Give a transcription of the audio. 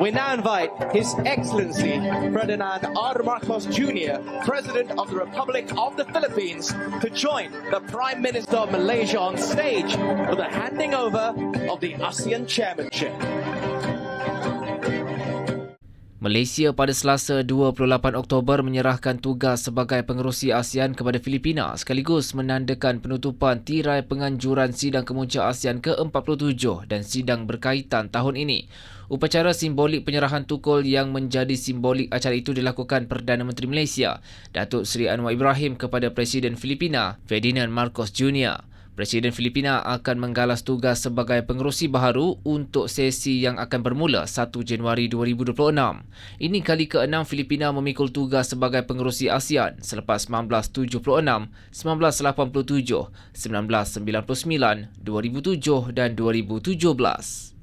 We now invite His Excellency Ferdinand R. Marcos Jr., President of the Republic of the Philippines, to join the Prime Minister of Malaysia on stage for the handing over of the ASEAN Chairmanship. Malaysia pada Selasa 28 Oktober menyerahkan tugas sebagai pengerusi ASEAN kepada Filipina sekaligus menandakan penutupan tirai penganjuran sidang kemuncak ASEAN ke-47 dan sidang berkaitan tahun ini. Upacara simbolik penyerahan tukul yang menjadi simbolik acara itu dilakukan Perdana Menteri Malaysia, Datuk Seri Anwar Ibrahim kepada Presiden Filipina, Ferdinand Marcos Jr. Presiden Filipina akan menggalas tugas sebagai pengerusi baharu untuk sesi yang akan bermula 1 Januari 2026. Ini kali ke-6 Filipina memikul tugas sebagai pengerusi ASEAN selepas 1976, 1987, 1999, 2007 dan 2017.